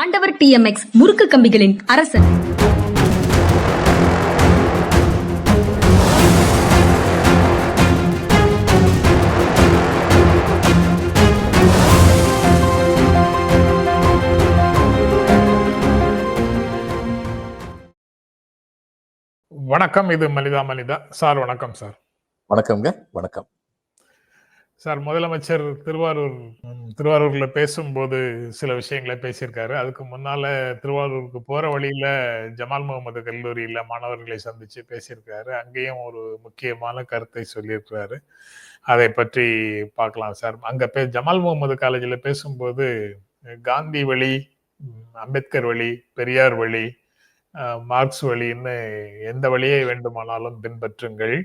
ஆண்டவர் டிஎம்எக்ஸ் முறுக்கு கம்பிகளின் அரசன். வணக்கம் இது மனிதா மனிதா சார் வணக்கம் சார். வணக்கம்ங்க வணக்கம். சார் முதலமைச்சர் திருவாரூர் திருவாரூர்ல பேசும்போது சில விஷயங்களை பேசியிருக்காரு. அதுக்கு முன்னால திருவாரூருக்கு போற வழியில ஜமால் முகமது கல்லூரியில மாணவர்களை சந்திச்சு பேசியிருக்காரு. அங்கேயும் ஒரு முக்கியமான கருத்தை சொல்லியிருக்கிறாரு. அதை பற்றி பார்க்கலாம் சார். அங்க பே ஜமால் முகமது காலேஜில் பேசும்போது காந்தி வழி அம்பேத்கர் வழி பெரியார் வழி மார்க்ஸ் வழின்னு எந்த வழியை வேண்டுமானாலும் பின்பற்றுங்கள்.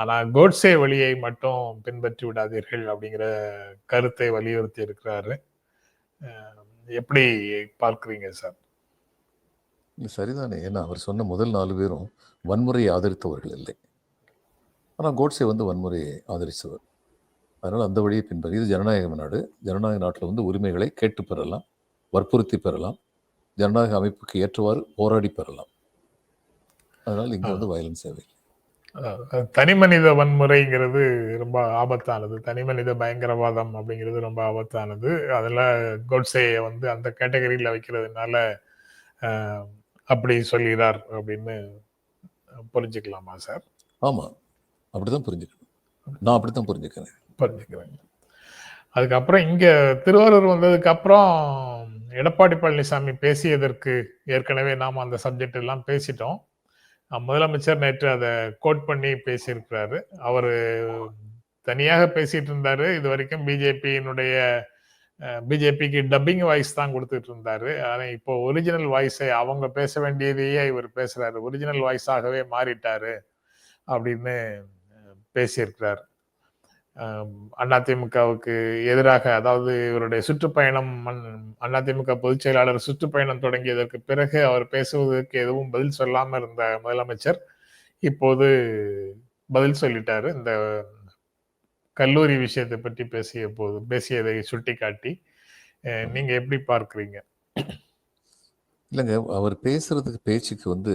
ஆனா கோட்சே வழியை மட்டும் பின்பற்றி விடாதீர்கள் அப்படிங்கிற கருத்தை வலியுறுத்தி இருக்கிறாரு. எப்படி பார்க்குறீங்க சார்? சரிதானே. ஏன்னா அவர் சொன்ன முதல் நாலு பேரும் வன்முறையை ஆதரித்தவர்கள் இல்லை. ஆனால் கோட்ஸே வந்து வன்முறையை ஆதரித்தவர். அதனால் அந்த வழியை பின்பற்றி இது ஜனநாயக நாடு. ஜனநாயக நாட்டில் வந்து உரிமைகளை கேட்டு பெறலாம் வற்புறுத்தி பெறலாம் ஜனநாயக அமைப்புக்கு ஏற்றவாறு போராடி பெறலாம். அதனால் இங்கே வந்து வயலன்ஸ் தேவை அஹ் தனிமனித வன்முறைங்கிறது ரொம்ப ஆபத்தானது. தனிமனித பயங்கரவாதம் அப்படிங்கிறது ரொம்ப ஆபத்தானது. அதில் கோட்சேயை வந்து அந்த கேட்டகரியில் வைக்கிறதுனால அப்படி சொல்கிறார் அப்படின்னு புரிஞ்சுக்கலாமா சார்? ஆமாம் அப்படி தான் புரிஞ்சுக்கணும். நான் அப்படி தான் புரிஞ்சுக்கிறேன். புரிஞ்சுக்கிறேங்க அதுக்கப்புறம் இங்க திருவாரூர் வந்ததுக்கு அப்புறம் எடப்பாடி பழனிசாமி பேசியதற்கு ஏற்கனவே நாம் அந்த சப்ஜெக்ட் எல்லாம் பேசிட்டோம். முதலமைச்சர் நேற்று அதை கோட் பண்ணி பேசியிருக்கிறாரு. அவர் தனியாக பேசிட்டு இருந்தாரு. இது வரைக்கும் பிஜேபியினுடைய பிஜேபிக்கு டப்பிங் வாய்ஸ் தான் கொடுத்துட்டு இருந்தாரு. ஆனால் இப்போ ஒரிஜினல் வாய்ஸை அவங்க பேச வேண்டியதையே இவர் பேசுறாரு. ஒரிஜினல் வாய்ஸாகவே மாறிட்டாரு அப்படின்னு பேசியிருக்கிறார். அதிமுகவுக்கு எதிராக அதாவது இவருடைய சுற்றுப்பயணம் அதிமுக பொதுச் செயலாளர் சுற்றுப்பயணம் தொடங்கியதற்கு பிறகு அவர் பேசுவதற்கு எதுவும் பதில் சொல்லாம இருந்த முதலமைச்சர் இப்போது பதில் சொல்லிட்டாரு. இந்த கல்லூரி விஷயத்தை பற்றி பேசிய போது பேசியதை சுட்டிக்காட்டி அஹ், நீங்க எப்படி பார்க்கிறீங்க? இல்லைங்க அவர் பேசுறதுக்கு பேச்சுக்கு வந்து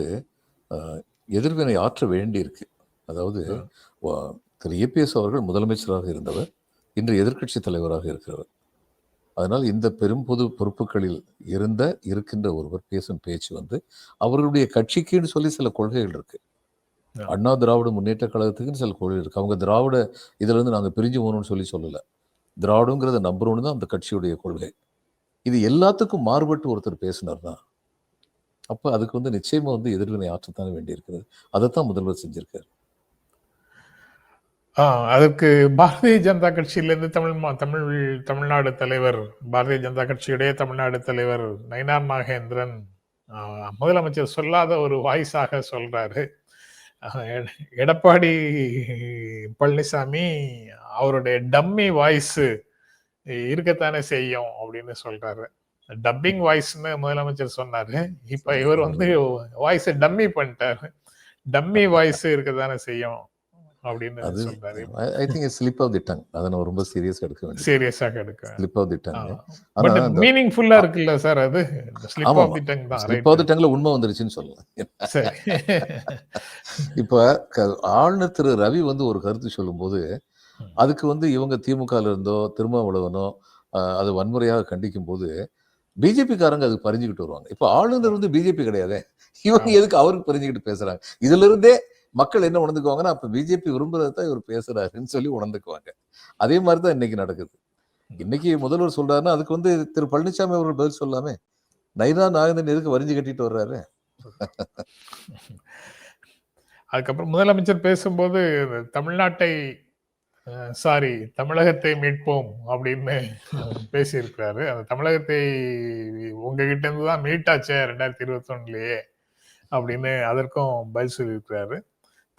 எதிர்வினை ஆற்ற வேண்டியிருக்கு. அதாவது ஆ. வா- திரு ஏபிஎஸ் அவர்கள் முதலமைச்சராக இருந்தவர் இன்று எதிர்க்கட்சி தலைவராக இருக்கிறவர். அதனால் இந்த பெரும் பொது பொறுப்புகளில் இருந்த இருக்கின்ற ஒருவர் பேசும் பேச்சு வந்து அவர்களுடைய கட்சிக்குன்னு சொல்லி சில கொள்கைகள் இருக்கு. அண்ணா திராவிட முன்னேற்ற கழகத்துக்குன்னு சில கொள்கை இருக்கு. அவங்க திராவிட இதுல இருந்து நாங்க பிரிஞ்சு போகணும்னு சொல்லி சொல்லல. திராவிடங்கிறத நம்புறோம்னு தான் அந்த கட்சியுடைய கொள்கை. இது எல்லாத்துக்கும் மாறுபட்டு ஒருத்தர் பேசினார்னா அப்ப அதுக்கு வந்து நிச்சயமா வந்து எதிர்வினை ஆற்றத்தானே வேண்டியிருக்கிறது. அதைத்தான் முதல்வர் செஞ்சிருக்காரு. அதுக்கு அதற்கு பாரதிய ஜனதா கட்சியிலிருந்து தமிழ் தமிழ் தமிழ்நாடு தலைவர் பாரதிய ஜனதா கட்சியுடைய தமிழ்நாடு தலைவர் நயினார் நாகேந்திரன். முதலமைச்சர் சொல்லாத ஒரு வாய்ஸாக சொல்றாரு. எட- எடப்பாடி பழனிசாமி அவருடைய டம்மி வாய்ஸ் இருக்கத்தானே செய்யும் அப்படின்னு சொல்றாரு. டப்பிங் வாய்ஸ்னு முதலமைச்சர் சொன்னாரு. இப்ப இவர் வந்து வாய்ஸை டம்மி பண்ணிட்டாரு. டம்மி வாய்ஸ் இருக்கத்தானே செய்யும். அப்படின்னு அது சொல்றாரு I think slip of the tongue அதை நம்ம ரொம்ப சீரியஸா எடுக்க வேண்டியது. சீரியஸாக எடுக்க. ஸ்லிப் ஆஃப் தி டங் ஆனா அந்த மீனிங்ஃபுல்லா இருக்குல்ல சார் அது? ஸ்லிப் ஆஃப் தி டங் தான் ஸ்லிப் ஆஃப் தி டங்ல உண்மை வந்துருச்சுன்னு சொல்லலாம். இப்ப ஆளுநர் திரு ரவி வந்து ஒரு கருத்து சொல்லும்போது. அதுக்கு வந்து இவங்க திமுக இருந்தோ திருமாவளவனோ அது வன்முறையாக கண்டிக்கும் போது பிஜேபி காரங்க அதுக்கு பறிஞ்சுக்கிட்டு வருவாங்க. இப்ப ஆளுநர் வந்து பிஜேபி கிடையாதே? இவங்க. எதுக்கு அவருக்கு பறிஞ்சுக்கிட்டு பேசுறாங்க? இதுல இருந்தே மக்கள் என்ன உணர்ந்துக்குவாங்கன்னா அப்ப பிஜேபி விரும்புறதை தான் இவர் பேசுறாருன்னு சொல்லி உணர்ந்துக்குவாங்க. அதே மாதிரி தான் இன்னைக்கு நடக்குது. இன்னைக்கு முதல்வர் சொல்றாருன்னா அதுக்கு வந்து திரு பழனிசாமி அவர்கள் பதில் சொல்லாமே நைனா நாகேந்திரன் எதுக்கு வரிஞ்சு கட்டிட்டு வர்றாரு? அதுக்கப்புறம் முதலமைச்சர் பேசும்போது தமிழ்நாட்டை சாரி தமிழகத்தை மீட்போம் அப்படின்னு பேசியிருக்கிறாரு. அந்த தமிழகத்தை உங்ககிட்ட இருந்து தான் மீட்டாச்சே ரெண்டாயிரத்தி இருபத்தி ஒண்ணுலயே அப்படின்னு அதற்கும் பதில் சொல்லியிருக்கிறாரு.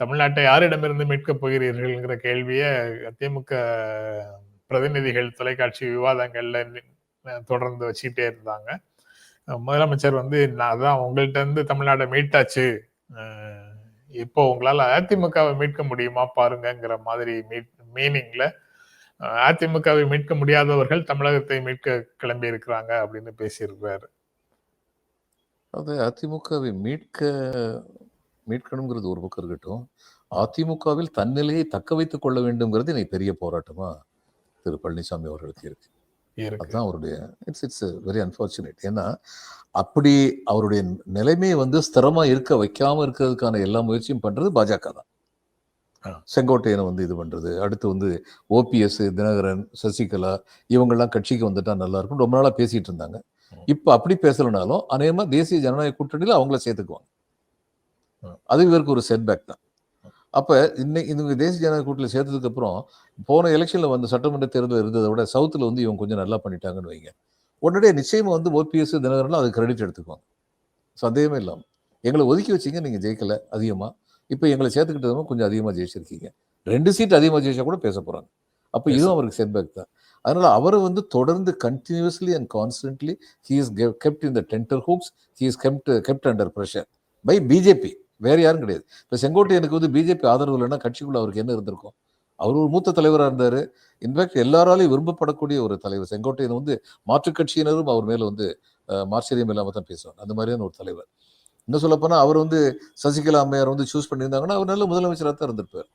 தமிழ்நாட்டை யாரிடமிருந்து மீட்கப் போகிறீர்கள்ங்கிற கேள்வியை திமுக பிரதிநிதிகள் தொலைக்காட்சி விவாதங்கள்ல தொடர்ந்து வச்சுக்கிட்டே இருந்தாங்க. முதலமைச்சர் வந்து நான் அதான் உங்கள்கிட்ட இருந்து தமிழ்நாடை மீட்டாச்சு. இப்போ உங்களால் அதிமுகவை மீட்க முடியுமா பாருங்கங்கிற மாதிரி மீனிங்ல அதிமுகவை மீட்க முடியாதவர்கள் தமிழகத்தை மீட்க கிளம்பி இருக்கிறாங்க அப்படின்னு பேசியிருக்கிறாரு. அது அதிமுகவை மீட்க மீட்கணுங்கிறது ஒரு பக்கம் இருக்கட்டும் அதிமுகவில் தன்னிலையை தக்க வைத்துக் கொள்ள வேண்டும்ங்கிறது இன்னைக்கு பெரிய போராட்டமா திரு பழனிசாமி அவர்களுக்கு இருக்கு அதுதான் அவருடைய இட்ஸ் இட்ஸ் வெரி அன்பார்ச்சுனேட் ஏன்னா அப்படி அவருடைய நிலைமையை வந்து ஸ்திரமா இருக்க வைக்காம இருக்கிறதுக்கான எல்லா முயற்சியும் பண்றது பாஜக தான். செங்கோட்டையனை வந்து இது பண்றது அடுத்து வந்து ஓபிஎஸ் தினகரன் சசிகலா இவங்கெல்லாம் கட்சிக்கு வந்துட்டா நல்லா இருக்கும் ரொம்ப நாளா பேசிட்டு இருந்தாங்க. இப்ப அப்படி பேசலனாலும் அநேகமா தேசிய ஜனநாயக கூட்டணியில அவங்கள சேர்த்துக்குவாங்க. அது இவருக்கு ஒரு செட்பேக் தான். அப்ப இன்னைக்கு இவங்க தேசிய ஜனநாயக கூட்டணியில் சேர்த்ததுக்கு அப்புறம் போன எலெக்ஷன்ல வந்து சட்டமன்ற தேர்தல் இருந்ததை விட சவுத்துல வந்து இவங்க கொஞ்சம் நல்லா பண்ணிட்டாங்கன்னு வைங்க. உடனடியே நிச்சயமா வந்து ஓபிஎஸ் தினகரன்லாம் அது கிரெடிட் எடுத்துக்குவாங்க. சந்தேகமே இல்லாம எங்களை ஒதுக்கி வச்சீங்க நீங்க ஜெயிக்கல அதிகமா. இப்போ எங்களை சேர்த்துக்கிட்டதும் கொஞ்சம் அதிகமா ஜெயிச்சிருக்கீங்க. ரெண்டு சீட் அதிகமா ஜெயிச்சா கூட பேச போறாங்க. அப்ப இதுவும். அவருக்கு செட்பேக் தான். அதனால அவரை வந்து தொடர்ந்து continuously and constantly he is kept in the tender hooks he is kept kept under pressure by BJP வேற யாரும் கிடையாது. இப்போ செங்கோட்டையனுக்கு வந்து பிஜேபி ஆதரவு இல்லைன்னா கட்சிக்குள்ள அவருக்கு என்ன இருந்திருக்கும்? அவர் ஒரு மூத்த தலைவராக இருந்தார். இன்ஃபேக்ட் எல்லாராலையும் விரும்பப்படக்கூடிய ஒரு தலைவர். செங்கோட்டையன் வந்து மாற்றுக் கட்சியினரும் அவர் மேலே வந்து அஹ், மாச்சரியம் தான் பேசுவாங்க. அந்த மாதிரியான ஒரு தலைவர். இன்னும் சொல்லப்போனால் அவர் வந்து சசிகலா அம்மையார் வந்து சூஸ் பண்ணியிருந்தாங்கன்னா அவர் நல்ல முதலமைச்சராக தான் இருந்திருப்பார்.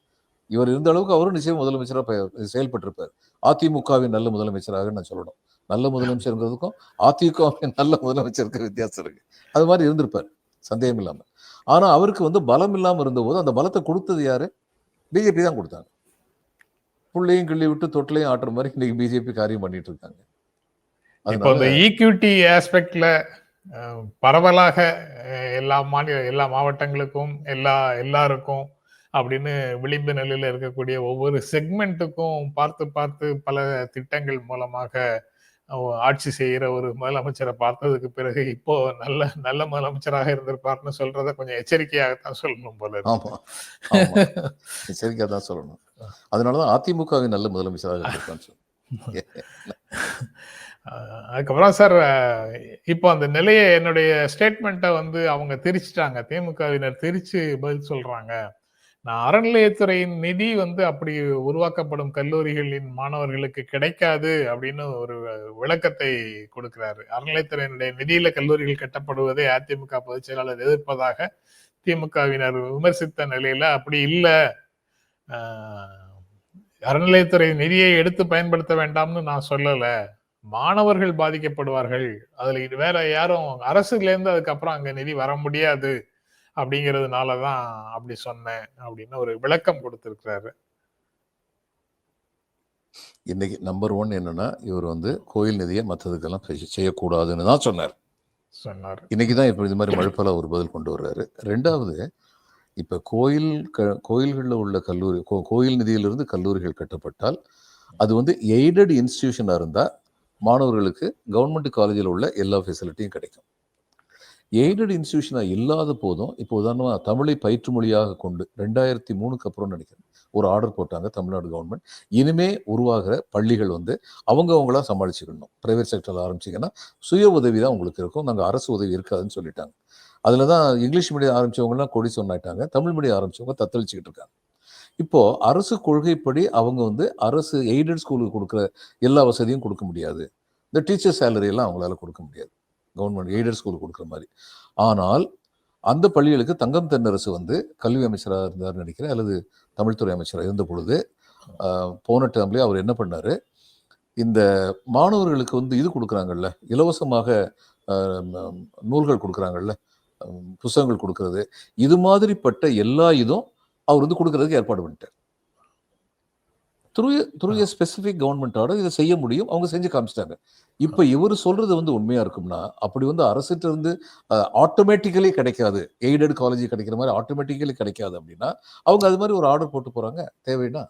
இவர் இருந்த அளவுக்கு அவரும் நிச்சயம் முதலமைச்சராக செயல்பட்டிருப்பார். அதிமுகவின் நல்ல முதலமைச்சராக நான் சொல்லணும். நல்ல முதலமைச்சருங்கிறதுக்கும் அதிமுகவின் நல்ல முதலமைச்சருக்கு வித்தியாசம் இருக்குது அது மாதிரி இருந்திருப்பார். சந்தேகம் இல்லாம ஆனா அவருக்கு வந்து பலம் இல்லாம இருந்தபோது அந்த பலத்தை கொடுத்தது யாரு? பிஜேபி தான் கொடுத்தாங்க. புள்ளையும் கிள்ளி விட்டு தொட்டிலையும் ஆட்டுற மாதிரி இன்னைக்கு பிஜேபி காரியம் பண்ணிட்டு இருக்காங்க. இப்போ இந்த ஈக்விட்டி ஆஸ்பெக்ட்ல பரவலாக எல்லா மாநில எல்லா மாவட்டங்களுக்கும் எல்லா எல்லாருக்கும் அப்படின்னு விளிம்பு நிலையில இருக்கக்கூடிய ஒவ்வொரு செக்மெண்ட்டுக்கும் பார்த்து பார்த்து பல திட்டங்கள் மூலமாக ஆட்சி செய்கிற ஒரு முதலமைச்சரை பார்த்ததுக்கு பிறகு இப்போ நல்ல நல்ல முதலமைச்சராக இருந்திருப்பார்னு சொல்றத கொஞ்சம் எச்சரிக்கையாகத்தான் சொல்லணும் போல. ஆமா ஆமா. எச்சரிக்கையா தான் சொல்லணும். அதனாலதான் அதிமுகவின் நல்ல முதலமைச்சராக அஹ் அதுக்கப்புறம் சார் இப்போ அந்த நிலையை என்னுடைய ஸ்டேட்மெண்ட்டை வந்து அவங்க திரிச்சிட்டாங்க. திமுகவினர் திரிச்சு பதில் சொல்றாங்க. அறநிலையத்துறையின் நிதி வந்து அப்படி உருவாக்கப்படும் கல்லூரிகளின் மாணவர்களுக்கு கிடைக்காது அப்படின்னு ஒரு விளக்கத்தை கொடுக்கிறாரு. அறநிலையத்துறையினுடைய நிதியில கல்லூரிகள் கட்டப்படுவதை அதிமுக பொதுச் செயலாளர் எதிர்ப்பதாக திமுகவினர் விமர்சித்த நிலையில அப்படி இல்லை. அறநிலையத்துறை நிதியை எடுத்து பயன்படுத்த வேண்டாம்னு நான் சொல்லல. மாணவர்கள் பாதிக்கப்படுவார்கள். அதுல இது வேற யாரும் அரசுல இருந்து அதுக்கப்புறம் அங்க நிதி வர முடியாது. அப்படிங்கிறதுனாலதான் அப்படி சொன்னேன் அப்படின்னு ஒரு விளக்கம் கொடுத்திருக்கிறாரு. இன்னைக்கு நம்பர் ஒன் என்னன்னா இவர் வந்து கோயில் நிதியை மற்றதுக்கெல்லாம் செய்யக்கூடாதுன்னு தான் சொன்னார். சொன்னார். இன்னைக்கு தான் இப்போ இது மாதிரி மழுப்பலா ஒரு பதில் கொண்டு வர்றாரு. ரெண்டாவது இப்போ கோயில் க கோயில்களில் உள்ள கல்லூரி கோ கோயில் நிதியிலிருந்து கல்லூரிகள் கட்டப்பட்டால் அது வந்து எய்டட் இன்ஸ்டிடியூஷனாக இருந்தால் மாணவர்களுக்கு கவர்மெண்ட் காலேஜில் உள்ள எல்லா ஃபெசிலிட்டியும் கிடைக்கும். எய்டட் இன்ஸ்டியூஷனாக இல்லாத போதும் இப்போ உதாரணமாக தமிழை பயிற்று மொழியாக கொண்டு ரெண்டாயிரத்தி மூணுக்கு அப்புறம் நினைக்கிறேன் ஒரு ஆர்டர் போட்டாங்க தமிழ்நாடு கவர்மெண்ட் இனிமே உருவாகிற பள்ளிகள் வந்து அவங்க அவங்களா சமாளிச்சுக்கணும். பிரைவேட் செக்டரில் ஆரம்பிச்சிங்கன்னா சுய உதவி தான் உங்களுக்கு இருக்கும். நாங்கள் அரசு உதவி இருக்காதுன்னு சொல்லிட்டாங்க. அதில் தான் இங்கிலீஷ் மீடியம் ஆரம்பிச்சவங்கலாம் கொடி சொன்னாயிட்டாங்க தமிழ் மீடியம் ஆரம்பிச்சவங்க தத்தளிச்சுக்கிட்டு இருக்காங்க. இப்போது அரசு கொள்கைப்படி அவங்க வந்து அரசு எய்டட் ஸ்கூலுக்கு கொடுக்குற எல்லா வசதியும் கொடுக்க முடியாது. இந்த டீச்சர் சேலரி எல்லாம் அவங்களால கொடுக்க முடியாது. கவர்மெண்ட் எய்டட் ஸ்கூல் கொடுக்குற மாதிரி. ஆனால் அந்த பள்ளிகளுக்கு தங்கம் தென்னரசு வந்து கல்வி அமைச்சராக இருந்தார் நினைக்கிறேன் அல்லது தமிழ்துறை அமைச்சராக இருந்த பொழுது போன டேர்ம்லேயே அவர் என்ன பண்ணார்? இந்த மாணவர்களுக்கு வந்து இது கொடுக்குறாங்கல்ல இலவசமாக நூல்கள் கொடுக்குறாங்கல்ல புஸ்தகங்கள் கொடுக்கறது இது மாதிரிப்பட்ட எல்லா இதும் அவர் வந்து கொடுக்கறதுக்கு ஏற்பாடு பண்ணிட்டார். Through through a specific government order இதை செய்ய முடியும். அவங்க செஞ்சு காமிச்சிட்டாங்க. இப்போ இவர் சொல்றது வந்து உண்மையா இருக்கும்னா அப்படி வந்து அரசுகிட்ட இருந்து ஆட்டோமேட்டிக்கலி கிடைக்காது. எய்டட் காலேஜ் கிடைக்கிற மாதிரி ஆட்டோமேட்டிக்கலி கிடைக்காது அப்படின்னா அவங்க அது மாதிரி ஒரு ஆர்டர் போட்டு போறாங்க. தேவைன்னா?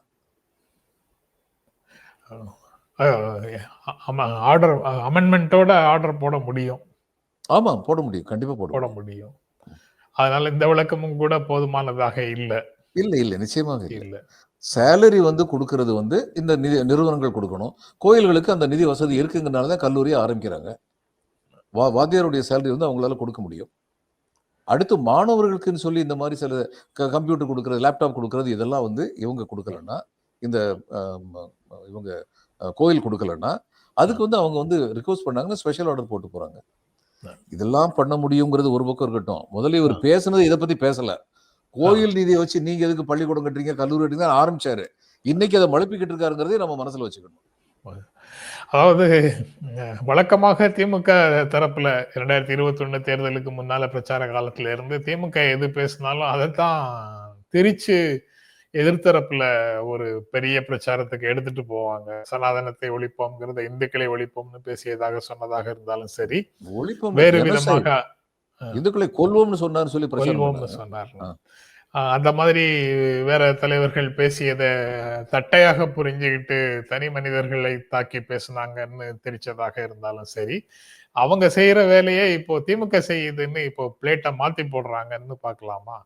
ஆர்டர் அமெண்ட்மெண்ட்டோட ஆர்டர் போட முடியும். ஆமா போட முடியும். கண்டிப்பா போட போட முடியும். அதனால இந்த விளக்கமும் கூட போதுமானதாக இல்ல. இல்ல இல்ல நிச்சயமாக இல்ல. சேலரி வந்து கொடுக்கறது வந்து இந்த நிதி நிறுவனங்கள் கொடுக்கணும். கோயில்களுக்கு அந்த நிதி வசதி இருக்குங்கிறனால தான் கல்லூரியை ஆரம்பிக்கிறாங்க. வா வாத்தியாருடைய சேலரி வந்து அவங்களால கொடுக்க முடியும். அடுத்து மாணவர்களுக்குன்னு சொல்லி இந்த மாதிரி சில கம்ப்யூட்டர் கொடுக்கறது லேப்டாப் கொடுக்கறது இதெல்லாம் வந்து இவங்க கொடுக்கலன்னா இந்த இவங்க கோயில் கொடுக்கலன்னா அதுக்கு வந்து அவங்க வந்து ரிக்வஸ்ட் பண்ணாங்கன்னா ஸ்பெஷல் ஆர்டர் போட்டு போறாங்க. இதெல்லாம் பண்ண முடியுங்கிறது ஒரு பக்கம் இருக்கட்டும். முதல்ல இவர் பேசுனது இதை பத்தி பேசல. கோயில் நிதியை வச்சு நீங்க எதுக்கு பள்ளிக்கூடம் கட்டுறீங்க கல்லூரி கட்டுறீங்க ஆரம்பிச்சாரு இன்னைக்கு அதை மழுப்பிக்கிட்டு இருக்காருங்கிறதே நம்ம மனசுல வச்சுக்கணும் அதாவது வழக்கமாக திமுக தரப்புல இரண்டாயிரத்தி இருபத்தி ஒண்ணு தேர்தலுக்கு முன்னால பிரச்சார காலத்துல இருந்து திமுக எது பேசினாலும் அதைத்தான் திரிச்சு எதிர்த்தரப்புல ஒரு பெரிய பிரச்சாரத்துக்கு எடுத்துட்டு போவாங்க சனாதனத்தை ஒழிப்போம்ங்கிறத இந்துக்களை ஒழிப்போம்னு பேசியதாக சொன்னதாக இருந்தாலும் சரி ஒழிப்போம் வேறு. விதமாக இந்துக்களை கொல்வோம்னு சொன்னாரு சொல்லி. சொன்னார் அந்த மாதிரி வேற தலைவர்கள் பேசியதை தட்டையாக புரிஞ்சுக்கிட்டு தனி மனிதர்களை தாக்கி பேசுனாங்கன்னு தெரிச்சதாக இருந்தாலும் சரி அவங்க செய்யற வேலையை இப்போ திமுக செய்யுதுன்னு இப்போ பிளேட்டை மாத்தி போடுறாங்கன்னு பார்க்கலாமா?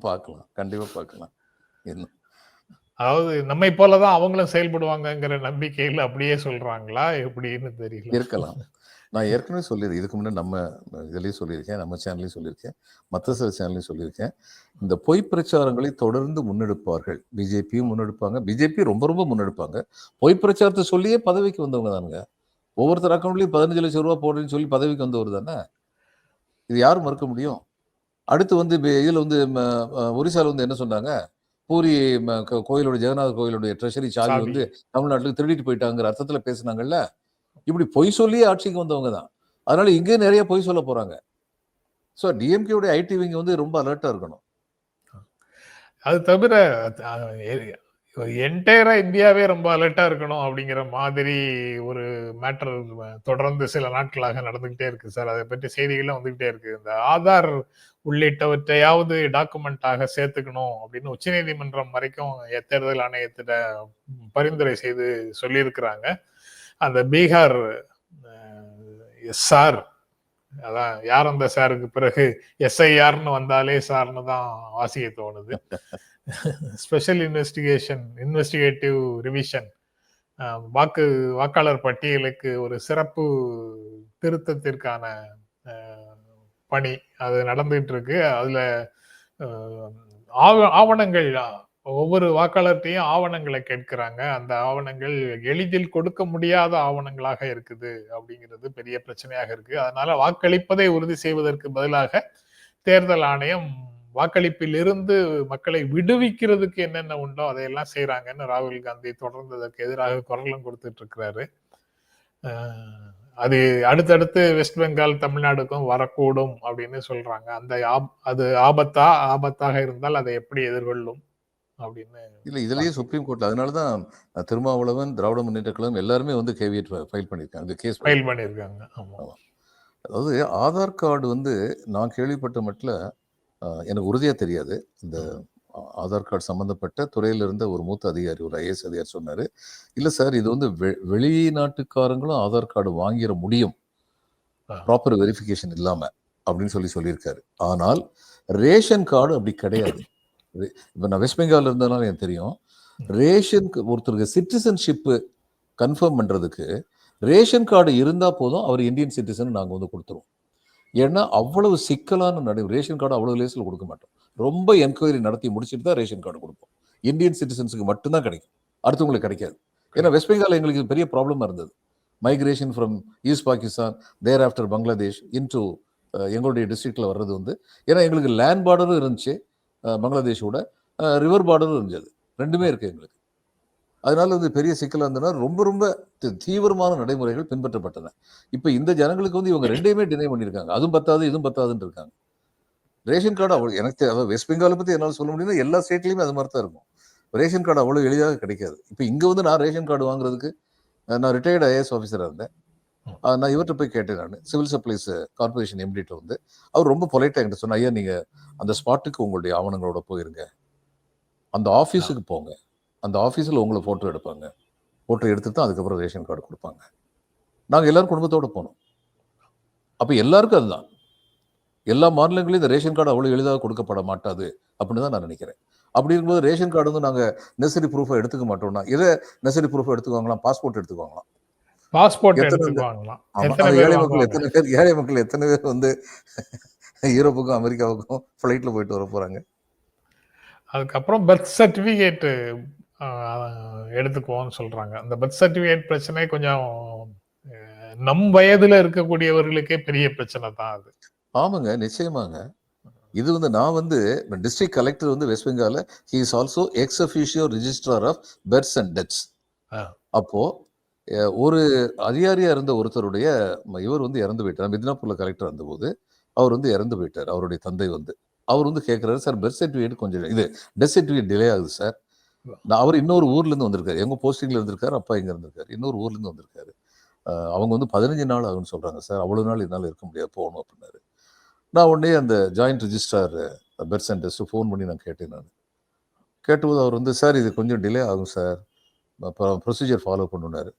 பார்க்கலாம். கண்டிப்பா பார்க்கலாம். என்ன? அதாவது நம்மை போலதான் அவங்களும் செயல்படுவாங்கங்கிற நம்பிக்கையில் அப்படியே சொல்றாங்களா? எப்படின்னு தெரியல. இருக்கலாம். நான் ஏற்கனவே சொல்லியிருக்கேன் இதுக்கு முன்னாடி நம்ம இதுலேயும் சொல்லியிருக்கேன் நம்ம சேனல்லையும் சொல்லியிருக்கேன் மற்ற சில சேனல்லையும் சொல்லியிருக்கேன். இந்த பொய் பிரச்சாரங்களை தொடர்ந்து முன்னெடுப்பார்கள். பிஜேபியும் முன்னெடுப்பாங்க. பிஜேபி ரொம்ப ரொம்ப முன்னெடுப்பாங்க. பொய் பிரச்சாரத்தை சொல்லியே பதவிக்கு வந்தவங்க தானுங்க. ஒவ்வொருத்தர் அக்கௌண்ட்லையும் பதினஞ்சு லட்சம் ரூபா போடுறேன்னு சொல்லி பதவிக்கு வந்தவர் தானே? இது யாரும் மறுக்க முடியும். அடுத்து வந்து இதுல வந்து ஒரிசால வந்து என்ன சொன்னாங்க? பூரி ம, கோ- கோயிலோட ஜெகநாத கோயிலுடைய ட்ரெஷரி சாவி. வந்து தமிழ்நாட்டுக்கு திருடிட்டு போயிட்டாங்கிற அர்த்தத்துல பேசுனாங்கல்ல? இப்படி பொய் சொல்லியே ஆட்சிக்கு வந்தவங்க தான். அதனால இங்கே நிறைய பொய் சொல்ல போறாங்க. ஸோ டிஎம்கேவுடைய ஐடி விங்க வந்து ரொம்ப அலர்ட்டா இருக்கணும். அது தவிர என்டையரா இந்தியாவே ரொம்ப அலர்ட்டா இருக்கணும் அப்படிங்கிற மாதிரி ஒரு மேட்டர் தொடர்ந்து சில நாட்களாக நடந்துகிட்டே இருக்கு சார். அதை பற்றி செய்திகள்லாம் வந்துகிட்டே இருக்கு. இந்த ஆதார் உள்ளிட்டவற்றையாவது டாக்குமெண்டாக சேர்த்துக்கணும் அப்படின்னு உச்சநீதிமன்றம் வரைக்கும் தேர்தல் ஆணையத்திட பரிந்துரை செய்து சொல்லியிருக்கிறாங்க. அந்த பீகார் சார் அதான் யார் அந்த சாருக்கு பிறகு? எஸ்ஐஆர்னு வந்தாலே சார்னு தான் வாசிக்க தோணுது. ஸ்பெஷல் இன்வெஸ்டிகேஷன் இன்வெஸ்டிகேட்டிவ் ரிவிஷன் வாக்கு வாக்காளர் பட்டியலுக்கு ஒரு சிறப்பு திருத்தத்திற்கான பணி. அது நடந்துட்டு இருக்கு. அதுல ஆவணங்கள் ஒவ்வொரு வாக்காளர்கிட்டையும் ஆவணங்களை கேட்கிறாங்க. அந்த ஆவணங்கள் எளிதில் கொடுக்க முடியாத ஆவணங்களாக இருக்குது அப்படிங்கிறது பெரிய பிரச்சனையாக இருக்கு. அதனால வாக்களிப்பதை உறுதி செய்வதற்கு பதிலாக தேர்தல் ஆணையம் வாக்களிப்பில் இருந்து மக்களை விடுவிக்கிறதுக்கு என்னென்ன உண்டோ அதையெல்லாம் செய்யறாங்கன்னு ராகுல் காந்தி தொடர்ந்து அதற்கு எதிராக குரலும் கொடுத்துட்டு இருக்கிறாரு. அது அடுத்தடுத்து வெஸ்ட் பெங்கால் தமிழ்நாடுக்கும் வரக்கூடும் அப்படின்னு சொல்றாங்க. அந்த ஆப்- அது ஆபத்தா ஆபத்தாக இருந்தால் அதை எப்படி எதிர்கொள்ளும்? அப்படின்னு இல்ல இதுலயே சுப்ரீம் கோர்ட்ல அதனால தான் திருமாவளவன் திராவிட முன்னேற்ற கழகம் எல்லாருமே வந்து கேவியட் ஃபைல் பண்ணியிருக்காங்க இந்த கேஸ் ஃபைல் பண்ணியிருக்காங்க ஆமா. அதாவது ஆதார் கார்டு வந்து நான் கேள்விப்பட்ட மட்டும் எனக்கு உறுதியா தெரியாது. இந்த ஆதார் கார்டு சம்பந்தப்பட்ட துறையில இருந்த ஒரு மூத்த அதிகாரி ஒரு ஐஏஎஸ் அதிகாரி சொன்னாரு. இல்ல சார் இது வந்து வெ- வெளிநாட்டுக்காரங்களும் ஆதார் கார்டு வாங்கிட முடியும். ப்ராப்பர் வெரிஃபிகேஷன் இல்லாம அப்படின்னு சொல்லி சொல்லியிருக்காரு. ஆனால் ரேஷன் கார்டு அப்படி கிடையாது. இப்போ நான் வெஸ்ட் பெங்கால் இருந்ததுனால எனக்கு தெரியும். ரேஷனுக்கு ஒருத்தருக்கு சிட்டிசன்ஷிப்பு கன்ஃபார்ம் பண்ணுறதுக்கு ரேஷன் கார்டு இருந்தால் போதும் அவர் இந்தியன் சிட்டிசன் நாங்கள் வந்து கொடுத்துருவோம். ஏன்னா அவ்வளவு சிக்கலான நடை ரேஷன் கார்டு அவ்வளவு லேசில் கொடுக்க மாட்டோம். ரொம்ப என்கொயரி நடத்தி முடிச்சுட்டு தான் ரேஷன் கார்டு கொடுப்போம். இந்தியன் சிட்டிசன்ஸுக்கு மட்டும்தான் கிடைக்கும். அடுத்தவங்களுக்கு கிடைக்காது. ஏன்னா வெஸ்ட் பெங்கால் எங்களுக்கு பெரிய ப்ராப்ளமாக இருந்தது. Migration from East Pakistan there after Bangladesh into எங்களுடைய டிஸ்ட்ரிக்டில் வர்றது வந்து ஏன்னா எங்களுக்கு லேண்ட் பார்டரும் இருந்துச்சு. பங்களாதேஷோட ரிவர் பார்டரும் இருந்தது ரெண்டுமே இருக்குது எங்களுக்கு. அதனால வந்து பெரிய சிக்கலாக இருந்ததுன்னா ரொம்ப ரொம்ப தீவிரமான நடைமுறைகள் பின்பற்றப்பட்டன. இப்போ இந்த ஜனங்களுக்கு வந்து இவங்க ரெண்டையுமே டினை பண்ணியிருக்காங்க. அதுவும் பத்தாது இதுவும் பத்தாதுன்னு இருக்காங்க. ரேஷன் கார்டு அவ்வளோ எனக்கு அதாவது வெஸ்ட் பெங்காலை பற்றி என்னால் சொல்ல முடியும்னா எல்லா ஸ்டேட்லையுமே அது மாதிரி தான் இருக்கும். ரேஷன் கார்டு அவ்வளோ எளிதாக கிடைக்காது. இப்போ இங்கே வந்து நான் ரேஷன் கார்டு வாங்குறதுக்கு நான் ரிட்டையர்டு ஐஏஎஸ் ஆஃபீஸராக இருந்தேன். நான் இவர்கிட்ட போய் கேட்டேன் நான். சிவில் சப்ளைஸ் கார்பரேஷன் எம்டிட்ட வந்து அவர் ரொம்ப பொலைட்டாக என்கிட்ட சொன்னா ஐயா நீங்கள் அந்த ஸ்பாட்டுக்கு உங்களுடைய ஆவணங்களோட போயிருங்க. அந்த ஆஃபீஸுக்கு போங்க. அந்த ஆஃபீஸில் உங்களை ஃபோட்டோ எடுப்பாங்க. ஃபோட்டோ எடுத்துட்டு தான் அதுக்கப்புறம் ரேஷன் கார்டு கொடுப்பாங்க. நாங்கள் எல்லாரும் குடும்பத்தோட போனோம். அப்போ எல்லாருக்கும் அதுதான். எல்லா மாநிலங்களையும் இந்த ரேஷன் கார்டு அவ்வளோ எளிதாக கொடுக்கப்பட மாட்டாது அப்படின்னு தான் நான் நினைக்கிறேன். அப்படி இருக்கும்போது ரேஷன் கார்டு வந்து நாங்கள் நெசரி ப்ரூஃபை எடுத்துக்க மாட்டோம்னா எதை நெசரி ப்ரூஃப் எடுத்துக்குவாங்களாம்? பாஸ்போர்ட் எடுத்துக்குவாங்களாம்? பாஸ்போர்ட் எடுத்துக்குவாங்களாம் ஏழை மக்கள்? எத்தனை பேர்? ஏழை மக்கள் எத்தனை பேர் வந்து யூரோப்புக்கும் அமெரிக்காவுக்கும் ஃப்ளைட்டில் போயிட்டு வர போகிறாங்க அதுக்கப்புறம் பர்த் சர்டிபிகேட் எடுத்துக்குவோம்னு சொல்றாங்க. அந்த பர்த் சர்டிபிகேட் பிரச்சனை கொஞ்சம் நம் வயதுல இருக்கக்கூடியவர்களுக்கே பெரிய பிரச்சனை தான் அது. ஆமாங்க நிச்சயமாங்க. இது வந்து நான் வந்து டிஸ்ட்ரிக்ட் கலெக்டர் வந்து West Bengal he is also ex officio registrar of births and deaths. அப்போ அஹ், ஒரு அதிகாரியா இருந்த ஒருத்தருடைய ம- இவர் வந்து இறந்து போயிட்டார். மிதினாப்பூர்ல கலெக்டர் இருந்தபோது அவர் வந்து இறந்து போயிட்டார். அவருடைய தந்தை வந்து. அவர் வந்து கேட்குறாரு சார் பர்த் சர்டிஃபிகேட் கொஞ்சம் இது டெத் சர்டிஃபிகேட் டிலே ஆகுது சார். நான் அவர் இன்னொரு ஊர்ல இருந்து வந்திருக்காரு. எங்க போஸ்டிங்ல இருந்திருக்காரு அப்பா இங்க இருந்திருக்காரு. இன்னொரு ஊர்ல இருந்து வந்திருக்காரு. அஹ், அவங்க வந்து பதினஞ்சு நாள் ஆகும்னு சொல்றாங்க சார் அவ்வளவு நாள் என்னால் இருக்க முடியாது போகணும் அப்படின்னாரு. நான் உடனே அந்த joint registrar birth centres phone பண்ணி நான் கேட்டேன் நான். கேட்டபோது அவர் வந்து சார் இது கொஞ்சம் டிலே ஆகும் சார். ப்ரொசீஜர் ஃபாலோ பண்ணுனாரு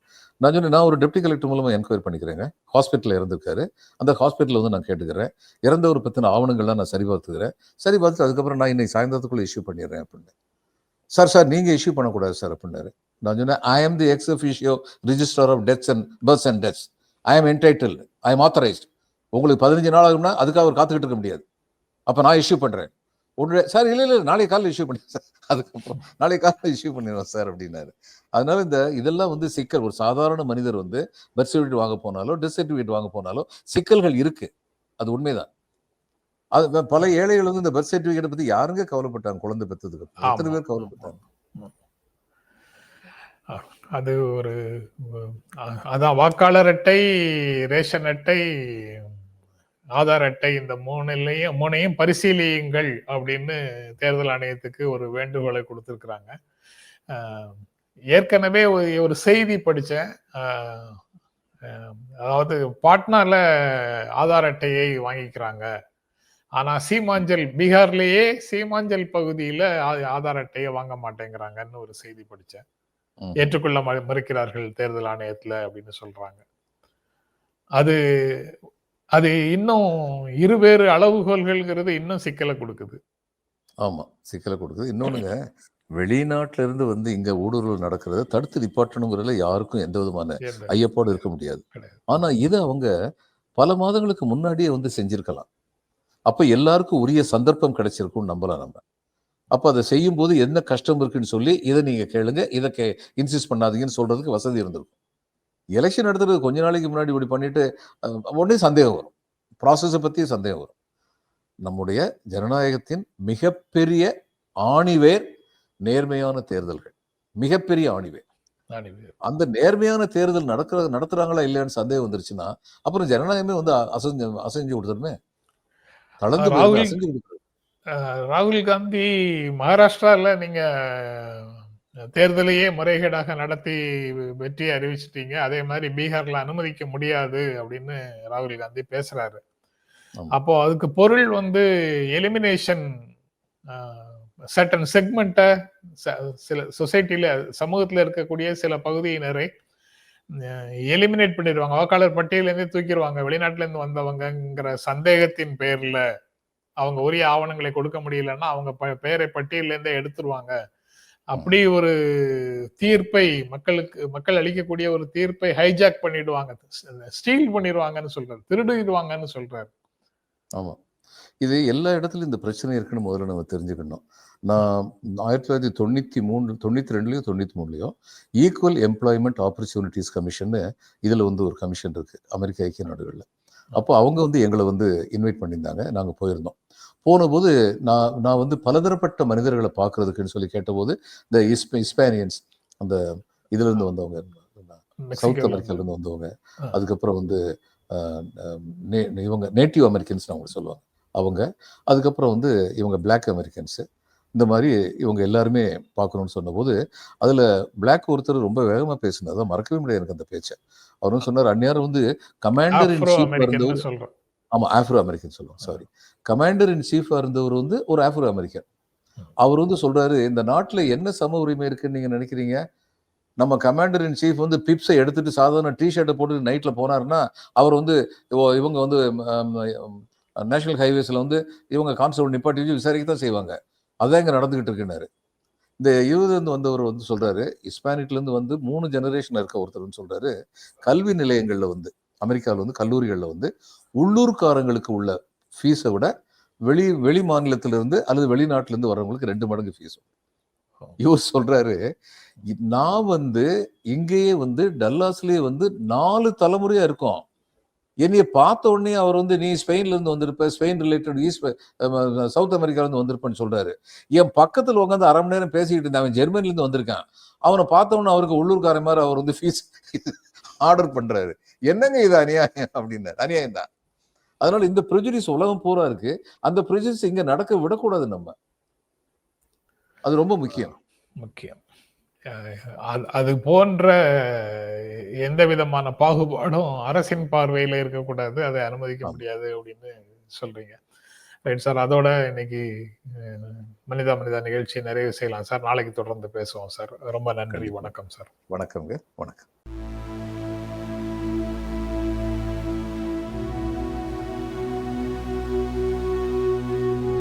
நான் சொன்னேன் நான் ஒரு டெப்டி கலெக்டர் மூலமாக என்கொயரி பண்ணிக்கிறேங்க. ஹாஸ்பிட்டலில் இறந்துருக்காரு. அந்த ஹாஸ்பிட்டலில் வந்து நான் கேட்டுக்கிறேன். இறந்தவர் பற்றின ஆவணங்கள்லாம் நான் சரி பார்த்துக்கிறேன் சரி பார்த்துட்டு அதுக்கப்புறம் நான் இன்னைக்கு சாயந்தரத்துக்குள்ளே இஷ்யூ பண்ணிடுறேன் அப்படின்னு. சார் சார் நீங்கள் இஷ்யூ பண்ணக்கூடாது சார் அப்படின்னாரு. நான் சொன்னேன் I am the ex officio registrar of deaths and births and deaths I am entitled I M authorised உங்களுக்கு பதினஞ்சு நாள் ஆகும்னா அதுக்காக அவர் காத்துக்கிட்டு இருக்க முடியாது. அப்போ நான் இஷ்யூ பண்ணுறேன் உடனே சார் இல்லை இல்லை நாளைக்கு காலையில் இஷ்யூ பண்ணி சார் அதுக்கப்புறம். நாளைக்கு காலையில் இஷ்யூ பண்ணிடுவோம் சார் அப்படின்னாரு. அதனால இந்த இதெல்லாம் வந்து சிக்கல். ஒரு சாதாரண மனிதர் வந்து பர்த் சர்டிஃபிகேட் வாங்க போனாலோ டெத் சர்டிஃபிகேட் வாங்க போனாலோ சிக்கல்கள் இருக்கு. அது உண்மைதான். அது பல ஏழைகள் வந்து இந்த பர்த் சர்டிஃபிகேட் பத்தி யாருங்க கவலைப்பட்டாங்க? குழந்தை பெற்றதுக்கு? எத்தனை. பேர் கவலைப்பட்டாங்க? அது ஒரு அதான் வாக்காளர் அட்டை ரேஷன் அட்டை ஆதார் அட்டை இந்த மூணுலையும் மூணையும் பரிசீலியுங்கள் அப்படின்னு தேர்தல் ஆணையத்துக்கு ஒரு வேண்டுகோளை கொடுத்துருக்குறாங்க. ஏற்கனவே ஒரு செய்தி படித்தேன் அதாவது பாட்னால ஆதார் அட்டையை வாங்கிக்கிறாங்க. ஆனா சீமாஞ்சல் பீகார்லயே சீமாஞ்சல் பகுதியில ஆதார் அட்டையை வாங்க மாட்டேங்கிறாங்கன்னு ஒரு செய்தி படிச்சேன். ம். ஏற்றுக்கொள்ள மறு- மறுக்கிறார்கள் தேர்தல் ஆணையத்துல அப்படின்னு சொல்றாங்க. அது அது இன்னும் இருவேறு அளவுகோல்கள்ங்கிறது இன்னும் சிக்கலை கொடுக்குது. ஆமா சிக்கலை கொடுக்குது. இன்னொன்னுங்க வெளிநாட்டுல இருந்து வந்து இங்க ஊடுருவல் நடக்கிறத தடுத்து நிப்பாட்டணுங்கிறதுல யாருக்கும் எந்த விதமான ஐயப்பாடு இருக்க முடியாது. கிடையாது. ஆனா இதை அவங்க பல மாதங்களுக்கு முன்னாடியே வந்து செஞ்சிருக்கலாம். அப்ப எல்லாருக்கும் உரிய சந்தர்ப்பம் கிடைச்சிருக்கும்னு நம்பலாம் நம்ம. அப்ப அதை செய்யும் போது என்ன கஷ்டம் இருக்குன்னு சொல்லி இதை நீங்க கேளுங்க. இதை கே இன்சிஸ்ட் பண்ணாதீங்கன்னு சொல்றதுக்கு வசதி இருந்திருக்கும். எலெக்ஷன் நடத்துறது கொஞ்ச நாளைக்கு முன்னாடி இப்படி பண்ணிட்டு உடனே சந்தேகம் வரும். ப்ராசஸை பத்தி சந்தேகம் வரும். நம்முடைய ஜனநாயகத்தின் மிகப்பெரிய ஆணிவேர் நேர்மையான தேர்தல்கள். மிகப்பெரிய ஆணிவேர். அந்த நேர்மையான தேர்தல் நடக்கிற நடத்துறாங்களா இல்லையான்னு சந்தேகம் வந்துருச்சுன்னா அப்புறம் ஜனநாயகமே வந்து அசைஞ்சு அசைஞ்சு கொடுத்துருமே. தளர்ந்து ராகுல் காந்தி மகாராஷ்டிரால நீங்க அஹ், தேர்தலையே முறைகேடாக நடத்தி வெற்றி அறிவிச்சிட்டீங்க. அதே மாதிரி பீகார்ல அனுமதிக்க முடியாது அப்படின்னு ராகுல் காந்தி பேசுறாரு. அப்போ அதுக்கு பொருள் வந்து எலிமினேஷன் சட்டன் செக்மெண்ட்டை சில சொசைட்டில சமூகத்துல இருக்கக்கூடிய சில பகுதியினரை எலிமினேட் பண்ணிடுவாங்க. வாக்காளர் பட்டியலேருந்தே தூக்கிடுவாங்க. வெளிநாட்டுல இருந்து வந்தவங்கங்கிற சந்தேகத்தின் பேர்ல அவங்க உரிய ஆவணங்களை கொடுக்க முடியலன்னா அவங்க ப- பெயரை பட்டியல்ல இருந்தே எடுத்துருவாங்க. அப்படி ஒரு தீர்ப்பை மக்களுக்கு மக்கள் அளிக்கக்கூடிய ஒரு தீர்ப்பை ஹைஜாக் பண்ணிடுவாங்க. ஸ்டீல் பண்ணிடுவாங்கன்னு சொல்றாரு திருடிடுவாங்கன்னு சொல்றாரு. ஆமா. இது எல்லா இடத்துலயும் இந்த பிரச்சனை இருக்குன்னு முதல்ல நம்ம தெரிஞ்சுக்கணும். நான் ஆயிரத்தி தொள்ளாயிரத்தி தொண்ணூற்றி மூணு தொண்ணூற்றி ரெண்டுலையோ தொண்ணூற்றி மூணுலையோ ஈக்குவல் எம்ப்ளாய்மெண்ட் ஆப்பர்ச்சுனிட்டிஸ் கமிஷன் இதில் வந்து ஒரு கமிஷன் இருக்குது அமெரிக்க ஐக்கிய நாடுகளில். அப்போ அவங்க வந்து எங்களை வந்து இன்வைட் பண்ணியிருந்தாங்க. நாங்கள் போயிருந்தோம். போனபோது நான் நான் வந்து பலதரப்பட்ட மனிதர்களை பார்க்கறதுக்குன்னு சொல்லி கேட்டபோது இந்த இஸ்ப இஸ்பானியன்ஸ் அந்த இதுல இருந்து வந்தவங்க சவுத் மெக்சிகோல அமெரிக்கால இருந்து வந்தவங்க. அதுக்கப்புறம் வந்து இவங்க நேட்டிவ் அமெரிக்கன்ஸ் அவங்க சொல்லுவாங்க. அவங்க அதுக்கப்புறம் வந்து இவங்க பிளாக் அமெரிக்கன்ஸ் இந்த மாதிரி இவங்க எல்லாருமே பார்க்கணும்னு சொன்னபோது அதுல பிளாக் ஒருத்தர் ரொம்ப வேகமா பேசினார். அதான் மறக்கவே முடியாது எனக்கு அந்த பேச்சை. அவரும் சொன்னார் அந்நியாரம் வந்து கமாண்டர் இன் சீஃப் இருந்தவர் அமெரிக்கன் சொல்றோம் ஆமா ஆப்ரோ அமெரிக்கன் சொல்லுவோம் சாரி கமாண்டர் இன் சீஃபா இருந்தவர் வந்து ஒரு ஆப்ரோ அமெரிக்கன் அவர் வந்து சொல்றாரு இந்த நாட்டுல என்ன சம உரிமை இருக்குன்னு நீங்க நினைக்கிறீங்க? நம்ம கமாண்டர் இன் சீஃப் வந்து பிப்ஸை எடுத்துட்டு சாதாரண டிஷர்ட்டை போட்டு நைட்ல போனாருன்னா அவர் வந்து இவ- இவங்க வந்து நேஷனல் ஹைவேஸ்ல வந்து இவங்க கான்ஸ்டபிள் நிப்பாட்டி வச்சு விசாரிக்க தான் செய்வாங்க. அதான் இங்க நடந்துகிட்டு இருக்குன்னாரு. இந்த இருபது இருந்து வந்தவர் வந்து சொல்றாரு ஹிஸ்பானிக்ல இருந்து வந்து மூணு ஜெனரேஷன் இருக்க ஒருத்தர்னு சொல்றாரு கல்வி நிலையங்கள்ல வந்து அமெரிக்காவில் வந்து கல்லூரிகள்ல வந்து உள்ளூர்காரங்களுக்கு உள்ள ஃபீஸை விட வெளி வெளி மாநிலத்திலிருந்து அல்லது வெளிநாட்டிலிருந்து வர்றவங்களுக்கு ரெண்டு மடங்கு ஃபீஸ் இவர் சொல்றாரு "இ- நான் வந்து இங்கேயே வந்து டல்லாஸ்லயே வந்து நாலு தலைமுறையா இருக்கோம். என்னைய பார்த்த உடனே அவர் வந்து நீ ஸ்பெயின்ல இருந்து வந்திருப்ப ஸ்பெயின் ரிலேட்டட் ஈஸ்ட் சவுத் அமெரிக்கால இருந்து வந்திருப்பேன்னு சொல்றாரு. என் பக்கத்துல உட்காந்து அரை மணி நேரம் பேசிக்கிட்டு இருந்தேன். அவன் ஜெர்மனில இருந்து வந்திருக்கான். அவனை பார்த்த உடனே அவருக்கு உள்ளூர்காரன் மாதிரி அவர் வந்து ஃபீஸ் ஆர்டர் பண்றாரு. என்னங்க இது அநியாயம்? அப்படின்னாரு. அநியாயம் தான். அதனால இந்த ப்ரெஜுடிஸ் உலகம் பூரா இருக்கு. அந்த ப்ரெஜுடிஸ் இங்க நடக்க விடக்கூடாது நம்ம. அது ரொம்ப முக்கியம். முக்கியம். அது- போன்ற எந்த விதமான பாகுபாடும் அரசின் பார்வையில இருக்கக்கூடாது. அதை அனுமதிக்க. முடியாது அப்படின்னு சொல்றீங்க. ரைட் சார் அதோட இன்னைக்கு மனிதா மனிதா நிகழ்ச்சி நிறைவு செய்யலாம் சார். நாளைக்கு தொடர்ந்து பேசுவோம் சார். ரொம்ப நன்றி. வணக்கம் சார். வணக்கம்ங்க. வணக்கம்.